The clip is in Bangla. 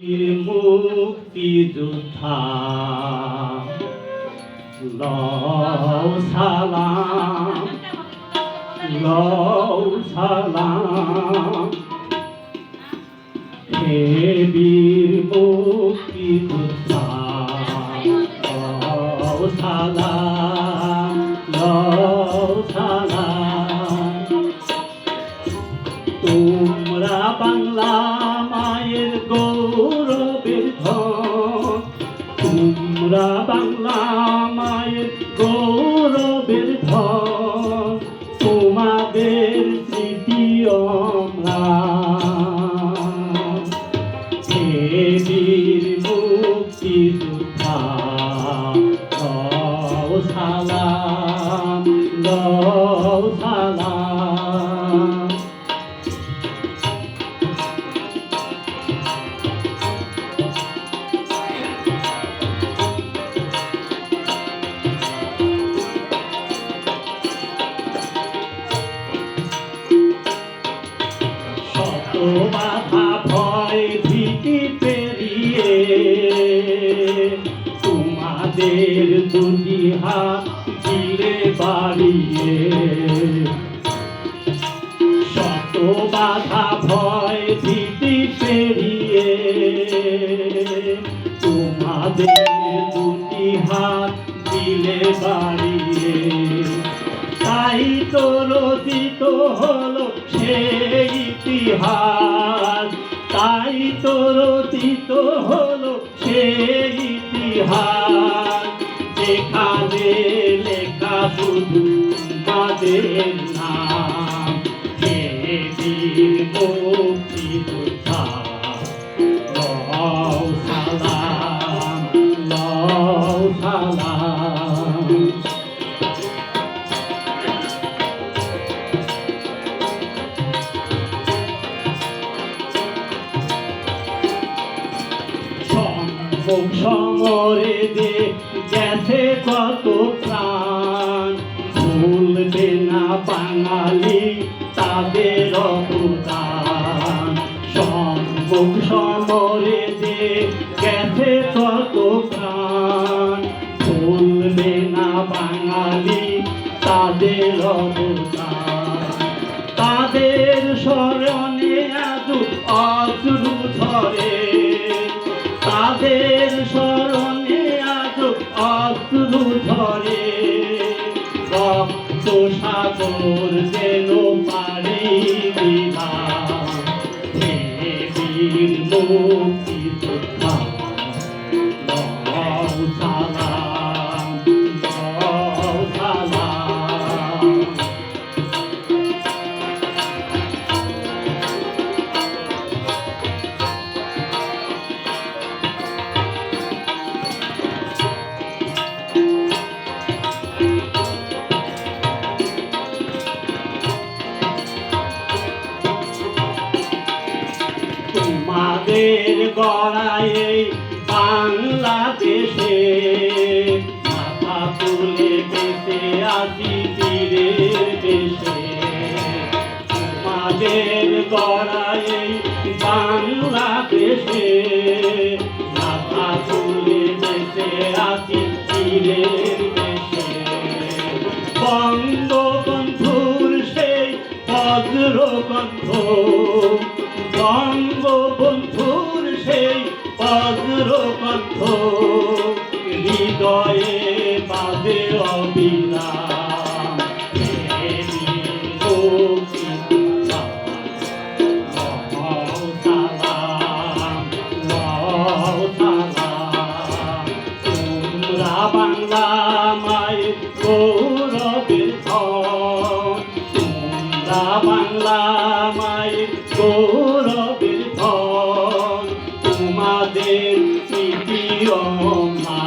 মুক্তি যোদ্ধা লও সালাম লও সালাম হে মুক্তি যোদ্ধা লও মুক্তি যোদ্ধা লও সালাম লও সালাম শত বাধা ভয় বাড়িয়ে। শত বাধা ভয় ভীতি পেরিয়ে। তোমাদের দুটি হাত দিলে বাড়িয়ে। তাই তো রচিত হলো সেই ইতিহাস। তাই তো রচিত হলো সেই ইতিহাস। যেখানে সমরে দে গেছে কত প্রাণ। ভুলবে না বাঙালি তাদের অবদান। সম্ভব সমরে দে গেছে কত প্রাণ। ভুলবে না বাঙালি তাদের অবদান। অশ্রু ধরে রক্ত সাগর যেন পারি বিভা তোমাদের এই বাংলাদেশে। মাথা তুলে বেঁচে আছি তীরের দেশে তোমাদের এই বাংলাদেশে। মাথা তুলে বেঁচে আছি তীরের দেশে বঙ্গবন্ধুর সেই বজ্রকণ্ঠ বঙ্গবন্ধুর সেই বজ্রকণ্ঠ হৃদয়ে তোমাদের স্মৃতি